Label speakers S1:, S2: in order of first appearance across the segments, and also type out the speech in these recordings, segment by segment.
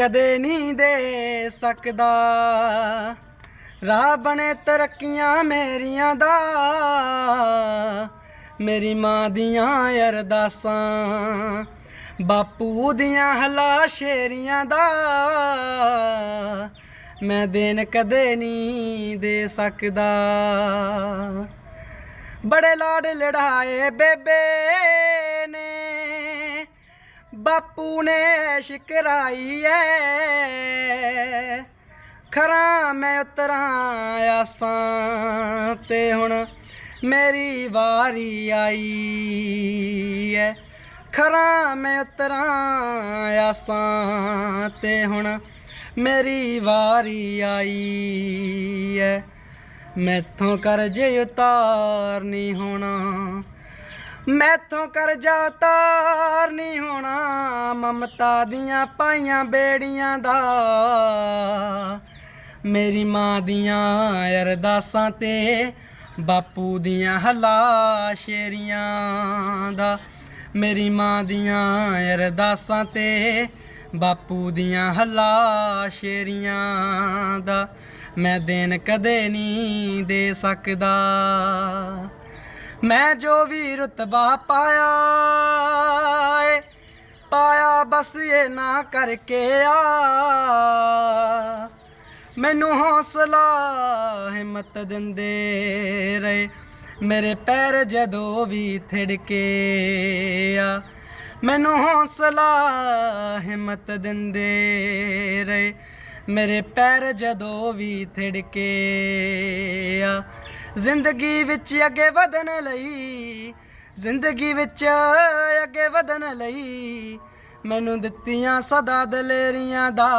S1: ਕਦੇ ਨਹੀਂ ਦੇ ਸਕਦਾ। ਰਾਹ ਬਣੇ ਤਰੱਕੀਆਂ ਮੇਰੀਆਂ ਦਾ, ਮੇਰੀ ਮਾਂ ਦੀਆਂ ਅਰਦਾਸਾਂ। ਬਾਪੂ ਦੀਆਂ ਹਲਾ ਸ਼ੇਰੀਆਂ ਦਾ, ਮੈਂ ਦੇਣ ਕਦੇ ਨਹੀਂ ਦੇ ਸਕਦਾ। ਬੜੇ ਲਾਡ ਲੜਾਏ ਬੇਬੇ। ਬਾਪੂ ਨੇ ਸ਼ਿਕਰਾਈ ਐ। ਖਰਾ ਮੈਂ ਉਤਰਾਂ ਆਸਾਂ ਤੇ ਹੁਣ ਮੇਰੀ ਵਾਰੀ ਆਈ ਐ। ਖਰਾ ਮੈਂ ਉਤਰਾਂ ਆਸਾਂ ਤੇ ਹੁਣ ਮੇਰੀ ਵਾਰੀ ਆਈ ਐ। ਮੈਥੋਂ ਕਰਜ਼ੇ ਉਤਾਰ ਨਹੀਂ ਹੋਣਾ ਮੈਥੋਂ ਕਰਜ਼ਾ ਤਾਰ ਨਹੀਂ ਹੋਣਾ, ਮਮਤਾ ਦੀਆਂ ਪਾਈਆਂ ਬੇੜੀਆਂ ਦਾ। ਮੇਰੀ ਮਾਂ ਦੀਆਂ ਅਰਦਾਸਾਂ ਤੇ ਬਾਪੂ ਦੀਆਂ ਹਲਾ ਸ਼ੇਰੀਆਂ ਦਾ। ਮੇਰੀ ਮਾਂ ਦੀਆਂ ਅਰਦਾਸਾਂ ਤੇ ਬਾਪੂ ਦੀਆਂ ਹਲਾ ਸ਼ੇਰੀਆਂ ਦਾ। ਮੈਂ ਦੇਣ ਕਦੇ ਨਹੀਂ ਦੇ ਸਕਦਾ। ਮੈਂ ਜੋ ਵੀ ਰਤਬਾ ਪਾਇਆ ਏ, ਪਾਇਆ ਬਸ ਇਹ ਨਾ ਕਰਕੇ ਆ। ਮੈਨੂੰ ਹੌਸਲਾ ਹਿੰਮਤ ਦਿੰਦੇ ਰਹੇ, ਮੇਰੇ ਪੈਰ ਜਦੋਂ ਵੀ ਥਿੜਕੇ ਆ। ਮੈਨੂੰ ਹੌਸਲਾ ਹਿੰਮਤ ਦਿੰਦੇ ਰਹੇ, ਮੇਰੇ ਪੈਰ ਜਦੋਂ ਵੀ ਥਿੜਕੇ ਆ। ਜ਼ਿੰਦਗੀ ਵਿੱਚ ਅੱਗੇ ਵਧਣ ਲਈ, ਜ਼ਿੰਦਗੀ ਵਿੱਚ ਅੱਗੇ ਵਧਣ ਲਈ ਮੈਨੂੰ ਦਿੱਤੀਆਂ ਸਦਾ ਦਲੇਰੀਆਂ ਦਾ।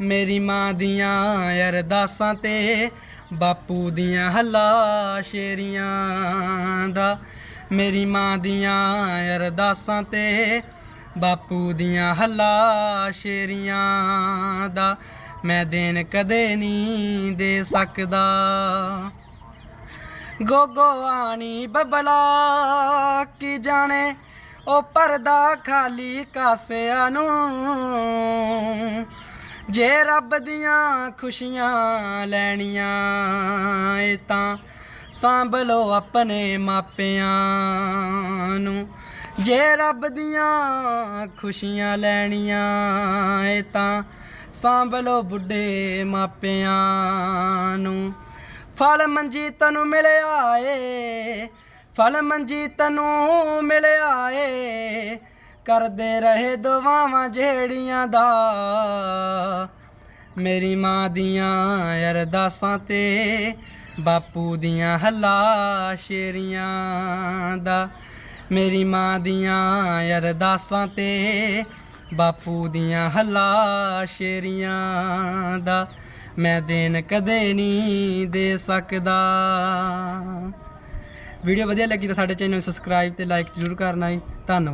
S1: ਮੇਰੀ ਮਾਂ ਦੀਆਂ ਅਰਦਾਸਾਂ ਤੇ ਬਾਪੂ ਦੀਆਂ ਹੱਲਾ ਸ਼ੇਰੀਆਂ ਦਾ। ਮੇਰੀ ਮਾਂ ਦੀਆਂ ਅਰਦਾਸਾਂ ਤੇ ਬਾਪੂ ਦੀਆਂ ਹੱਲਾ ਸ਼ੇਰੀਆਂ ਦਾ। ਮੈਂ ਦੇਣ ਕਦੇ ਨਹੀਂ ਦੇ ਸਕਦਾ। ਗੋਗੋ ਆਣੀ ਬਬਲਾ, ਕੀ ਜਾਣੇ, ਉਹ ਪਰਦਾ ਖਾਲੀ ਕਾਸਿਆਂ ਨੂੰ। ਜੇ ਰੱਬ ਦੀਆਂ ਖੁਸ਼ੀਆਂ ਲੈਣੀਆਂ ਏ ਤਾਂ ਸਾਂਭ ਲੋ ਆਪਣੇ ਮਾਪਿਆਂ ਨੂੰ। ਜੇ ਰੱਬ ਦੀਆਂ ਖੁਸ਼ੀਆਂ ਲੈਣੀਆਂ ਏ ਤਾਂ ਸਾਂਭ ਲੋ ਬੁੱਢੇ ਮਾਪਿਆਂ ਨੂੰ। ਫਲ ਮੰਜੀ ਤੈਨੂੰ ਮਿਲਿਆ ਏ ਫਲ ਮੰਜੀ ਤੈਨੂੰ ਮਿਲਿਆ ਏ ਕਰਦੇ ਰਹੇ ਦੁਆਵਾਂ ਜਿਹੜੀਆਂ ਦਾ। ਮੇਰੀ ਮਾਂ ਦੀਆਂ ਅਰਦਾਸਾਂ ਤੇ ਬਾਪੂ ਦੀਆਂ ਹੱਲਾ ਸ਼ੇਰੀਆਂ ਦਾ। ਮੇਰੀ ਮਾਂ ਦੀਆਂ ਅਰਦਾਸਾਂ ਤੇ ਬਾਪੂ ਦੀਆਂ ਹੱਲਾ ਸ਼ੇਰੀਆਂ ਦਾ ਮੈਂ ਦੇਣ ਕਦੇ ਨਹੀਂ ਦੇ ਸਕਦਾ। ਵੀਡੀਓ ਵਧੀਆ ਲੱਗੀ ਤਾਂ ਸਾਡੇ ਚੈਨਲ ਨੂੰ ਸਬਸਕ੍ਰਾਈਬ ਤੇ ਲਾਈਕ ਜ਼ਰੂਰ ਕਰਨਾ ਜੀ। ਧੰਨਵਾਦ।